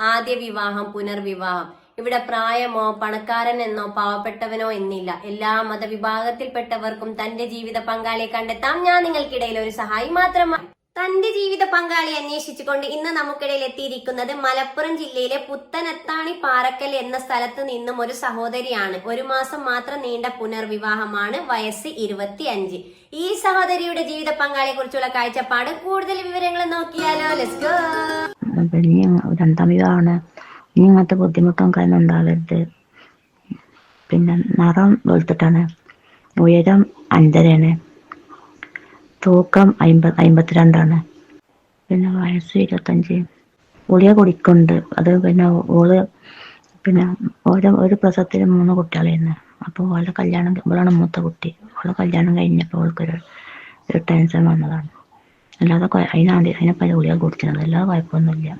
ആദ്യ വിവാഹം പുനർവിവാഹം. ഇവിടെ പ്രായമോ പണക്കാരൻ എന്നോ പാവപ്പെട്ടവനോ എന്നില്ല. എല്ലാ മതവിഭാഗത്തിൽപ്പെട്ടവർക്കും തന്റെ ജീവിത പങ്കാളിയെ കണ്ടെത്താം. ഞാൻ നിങ്ങൾക്കിടയിൽ ഒരു സഹായി മാത്രമാണ് തന്റെ ജീവിത പങ്കാളി അന്വേഷിച്ചുകൊണ്ട് ഇന്ന് നമുക്കിടയിൽ എത്തിയിരിക്കുന്നത് മലപ്പുറം ജില്ലയിലെ പുത്തനത്താണി പാറക്കൽ എന്ന സ്ഥലത്ത് നിന്നും ഒരു സഹോദരിയാണ്. ഒരു മാസം മാത്രം നീണ്ട പുനർവിവാഹമാണ് വയസ്സ് ഇരുപത്തി അഞ്ച് ഈ സഹോദരിയുടെ ജീവിത പങ്കാളിയെ കുറിച്ചുള്ള കാഴ്ചപ്പാട് കൂടുതൽ വിവരങ്ങൾ നോക്കിയാലോ. ലെറ്റ്സ് രണ്ടാം വിവാഹമാണ് ഇനി അങ്ങനത്തെ ബുദ്ധിമുട്ടും കാര്യം ഉണ്ടാവരുത്. പിന്നെ നിറം വെളുത്തിട്ടാണ്. ഉയരം അഞ്ചരയാണ്. തൂക്കം അമ്പത് അമ്പത്തിരണ്ടാണ്. പിന്നെ വയസ്സ് ഇരുപത്തഞ്ച്. ഗുളിക കുടിക്കുന്നുണ്ട്. അത് പിന്നെ ഓൾ പിന്നെ ഓരോ ഒരു പ്രസവത്തിൽ മൂന്ന് കുട്ടികളായിരുന്നു. അപ്പോൾ ഓളെ കല്യാണം ഇവളാണ് മൂത്ത കുട്ടി. ഓളെ കല്യാണം കഴിഞ്ഞപ്പോൾ ഓൾക്കൊരു ഒരു ടെൻഷൻ വന്നതാണ്. അല്ലാതെ അതിനാണ് അതിനെ പല ഗുളിക കുടിച്ചത് അല്ലാതെ കുഴപ്പമൊന്നുമില്ല.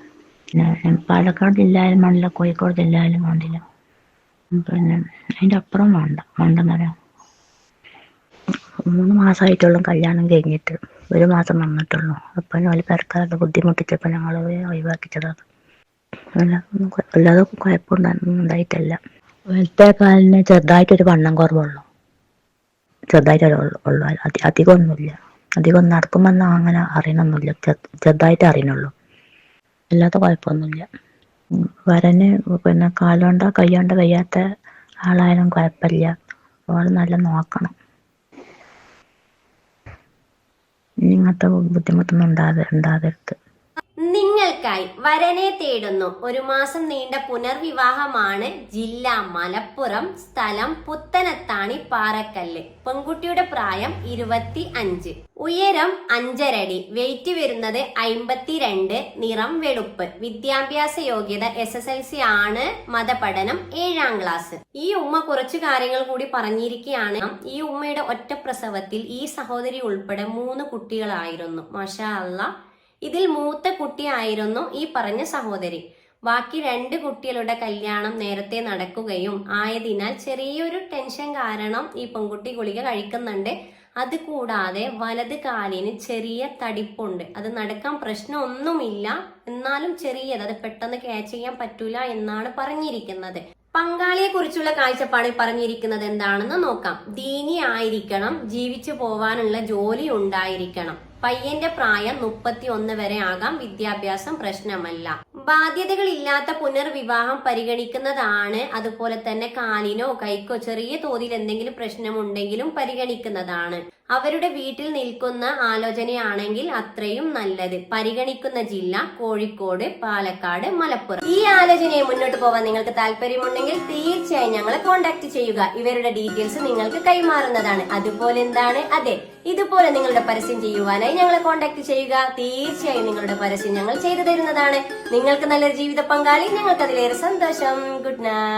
പിന്നെ പാലക്കാട് ജില്ലയിലും വേണ്ടില്ല. കോഴിക്കോട് ജില്ലയിലും വേണ്ടില്ല. പിന്നെ അതിന്റെ അപ്പുറം വേണ്ട. വേണ്ടെന്ന് പറയാം. മൂന്ന് മാസമായിട്ടുള്ളൂ കല്യാണം കഴിഞ്ഞിട്ട്. ഒരു മാസം വന്നിട്ടുള്ളൂ. അപ്പം വലിയ പെരക്കാരുടെ ബുദ്ധിമുട്ടിച്ചപ്പോൾ ഞങ്ങൾ ഒഴിവാക്കിച്ചതാണ്. അല്ലാതെ കുഴപ്പമുണ്ടായിട്ടല്ല കുഴപ്പമൊന്നും വലത്തെ കാലിന് ചെറുതായിട്ടൊരു വണ്ണം കുറവുള്ളൂ. ചെറുതായിട്ടൊരു ഉള്ളു. ഉള്ളു അധി അധികമൊന്നുമില്ല അധികം നടക്കുമെന്ന് അങ്ങനെ അറിയണമെന്നില്ല ചെറു- ചെറുതായിട്ട് അറിയണുള്ളൂ. അല്ലാത്ത കുഴപ്പമൊന്നുമില്ല. വരന് പിന്നെ കാലുകൊണ്ടോ കൈകൊണ്ടോ വയ്യാത്ത ആളായാലും കുഴപ്പമില്ല. ഓൾ നല്ല നോക്കണം. ഇങ്ങനത്തെ ബുദ്ധിമുട്ടൊന്നും ഉണ്ടാകരുത് നിങ്ങൾക്കായി വരനെ തേടുന്നു. ഒരു മാസം നീണ്ട പുനർവിവാഹമാണ് ജില്ല മലപ്പുറം സ്ഥലം പുത്തനത്താണി പാറക്കല്ല്. പെൺകുട്ടിയുടെ പ്രായം ഇരുപത്തി അഞ്ച് ഉയരം അഞ്ചരടി. വെയിറ്റ് വരുന്നത് അയിമ്പത്തിരണ്ട് നിറം വെളുപ്പ്. വിദ്യാഭ്യാസ യോഗ്യത എസ് എസ് എൽ സി ആണ്. മതപഠനം ഏഴാം ക്ലാസ് ഈ ഉമ്മ കുറച്ചു കാര്യങ്ങൾ കൂടി പറഞ്ഞിരിക്കുകയാണ്. ഈ ഉമ്മയുടെ ഒറ്റ പ്രസവത്തിൽ ഈ സഹോദരി ഉൾപ്പെടെ മൂന്ന് കുട്ടികളായിരുന്നു. മാഷാ അല്ല ഇതിൽ മൂത്ത കുട്ടിയായിരുന്നു ഈ പറഞ്ഞ സഹോദരി. ബാക്കി രണ്ട് കുട്ടികളുടെ കല്യാണം നേരത്തെ നടക്കുകയും ആയതിനാൽ ചെറിയൊരു ടെൻഷൻ കാരണം ഈ പെൺകുട്ടി ഗുളിക കഴിക്കുന്നുണ്ട്. അത് കൂടാതെ വലത് കാലിന് ചെറിയ തടിപ്പുണ്ട്. അത് നടക്കാൻ പ്രശ്നമൊന്നുമില്ല. എന്നാലും ചെറിയത് അത് പെട്ടെന്ന് ക്യാച്ച് ചെയ്യാൻ പറ്റൂല എന്നാണ് പറഞ്ഞിരിക്കുന്നത്. പങ്കാളിയെ കുറിച്ചുള്ള കാഴ്ചപ്പാടിൽ പറഞ്ഞിരിക്കുന്നത് എന്താണെന്ന് നോക്കാം. ദീനി ആയിരിക്കണം. ജീവിച്ചു പോവാനുള്ള ജോലി ഉണ്ടായിരിക്കണം. പയ്യന്റെ പ്രായം മുപ്പത്തി ഒന്ന് വരെ ആകാം. വിദ്യാഭ്യാസം പ്രശ്നമല്ല. ബാധ്യതകളില്ലാത്ത പുനർവിവാഹം പരിഗണിക്കുന്നതാണ്. അതുപോലെ തന്നെ കാലിനോ കൈക്കോ ചെറിയ തോതിൽ എന്തെങ്കിലും പ്രശ്നമുണ്ടെങ്കിലും പരിഗണിക്കുന്നതാണ്. അവരുടെ വീട്ടിൽ നിൽക്കുന്ന ആലോചനയാണെങ്കിൽ അത്രയും നല്ലത്. പരിഗണിക്കുന്ന ജില്ല കോഴിക്കോട് പാലക്കാട് മലപ്പുറം. ഈ ആലോചനയെ മുന്നോട്ട് പോവാൻ നിങ്ങൾക്ക് താല്പര്യമുണ്ടെങ്കിൽ തീർച്ചയായും ഞങ്ങളെ കോൺടാക്ട് ചെയ്യുക. ഇവരുടെ ഡീറ്റെയിൽസ് നിങ്ങൾക്ക് കൈമാറുന്നതാണ്. അതുപോലെ എന്താണ്? അതെ ഇതുപോലെ നിങ്ങളുടെ പരസ്യം ചെയ്യുവാനായി ഞങ്ങളെ കോൺടാക്ട് ചെയ്യുക. തീർച്ചയായും നിങ്ങളുടെ പരസ്യം ഞങ്ങൾ ചെയ്തു തരുന്നതാണ്. നിങ്ങൾക്ക് നല്ലൊരു ജീവിത പങ്കാളി ഞങ്ങൾക്ക് അതിലേറെ സന്തോഷം. Good night